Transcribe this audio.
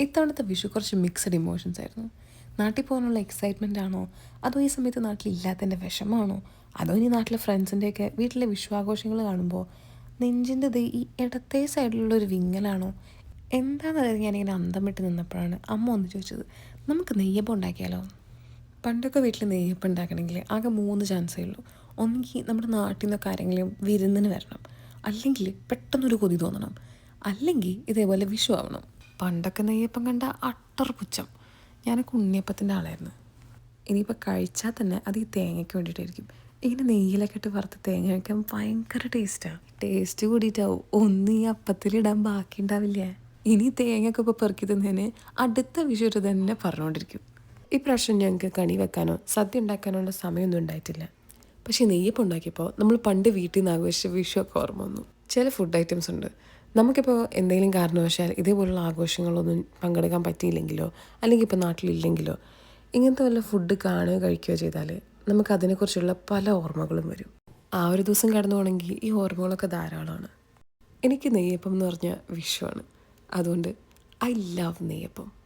ഇത്തവണത്തെ വിഷു കുറച്ച് mixed emotions ആയിരുന്നു. നാട്ടിൽ പോകാനുള്ള എക്സൈറ്റ്മെന്റ് ആണോ? അതോ ഈ സമയത്ത് നാട്ടിലില്ലാത്തതിന്റെ വിഷമമാണോ അതോ ഇനി നാട്ടിലെ ഫ്രണ്ട്സിന്റെയൊക്കെ വീട്ടിലെ വിഷു ആഘോഷങ്ങൾ കാണുമ്പോൾ നെഞ്ചിന്റെ ദേ ഈ ഇടത്തെ സൈഡിലുള്ള ഒരു വിങ്ങലാണോ? എന്താണെന്നറിയാൻ ഞാനിങ്ങനെ അന്തം വിട്ട് നിന്നപ്പോഴാണ് അമ്മ ഒന്ന് ചോദിച്ചത് നമുക്ക് നെയ്യപ്പം ഉണ്ടാക്കിയാലോ? പണ്ടൊക്കെ വീട്ടിൽ നെയ്യപ്പം ഉണ്ടാക്കണമെങ്കിൽ ആകെ മൂന്ന് ചാൻസേ ഉള്ളൂ ഒന്നെങ്കിൽ നമ്മുടെ നാട്ടിൽ നിന്നൊക്കെ ആരെങ്കിലും വിരുന്നിന് വരണം. അല്ലെങ്കിൽ പെട്ടെന്നൊരു കൊതി തോന്നണം. അല്ലെങ്കിൽ ഇതേപോലെ വിഷു ആവണം. പണ്ടൊക്കെ നെയ്യപ്പം കണ്ട അട്ടർ പുച്ഛം. ഞാനൊക്കെ ഉണ്ണിയപ്പത്തിന്റെ ആളായിരുന്നു. ഇനിയിപ്പോൾ കഴിച്ചാൽ തന്നെ അത് ഈ തേങ്ങയ്ക്ക് വേണ്ടിയിട്ടായിരിക്കും. ഇങ്ങനെ നെയ്യിലൊക്കെ ഇട്ട് വറുത്ത് തേങ്ങ വയ്ക്കാൻ ഭയങ്കര ടേസ്റ്റാണ് ടേസ്റ്റ് കൂടിയിട്ടാവും. ഒന്നും ഈ അപ്പത്തിലിടാൻ ബാക്കി ഉണ്ടാവില്ല. ഇനി തേങ്ങയൊക്കെ ഇപ്പോൾ പെറുക്കി തിന്നതിന് അടുത്ത വിഷു ഒരു തന്നെ പറഞ്ഞുകൊണ്ടിരിക്കും. ഇപ്രാവശ്യം ഞങ്ങൾക്ക് കണി വെക്കാനോ സദ്യ ഉണ്ടാക്കാനോ ഉള്ള സമയമൊന്നും ഉണ്ടായിട്ടില്ല. പക്ഷേ നെയ്യപ്പം ഉണ്ടാക്കിയപ്പോൾ നമ്മൾ പണ്ട് വീട്ടിൽ നിന്ന് ആഘോഷിച്ച വിഷു ഓർമ്മ വന്നു. ചില ഫുഡ് ഐറ്റംസ് ഉണ്ട്. നമുക്കിപ്പോൾ എന്തെങ്കിലും കാരണവശാൽ ഇതേപോലുള്ള ആഘോഷങ്ങളൊന്നും പങ്കെടുക്കാൻ പറ്റിയില്ലെങ്കിലോ അല്ലെങ്കിൽ ഇപ്പോൾ നാട്ടിലില്ലെങ്കിലോ ഇങ്ങനത്തെ വല്ല ഫുഡ് കാണുകയോ കഴിക്കുകയോ ചെയ്താൽ നമുക്ക് അതിനെക്കുറിച്ചുള്ള പല ഓർമ്മകളും വരും. ആ ഒരു ദിവസം കടന്നു പോകണമെങ്കിൽ ഈ ഓർമ്മകളൊക്കെ ധാരാളമാണ്. എനിക്ക് നെയ്യപ്പം എന്ന് പറഞ്ഞാൽ വിഷുവാണ്. അതുകൊണ്ട് ഐ ലവ് നെയ്യപ്പം.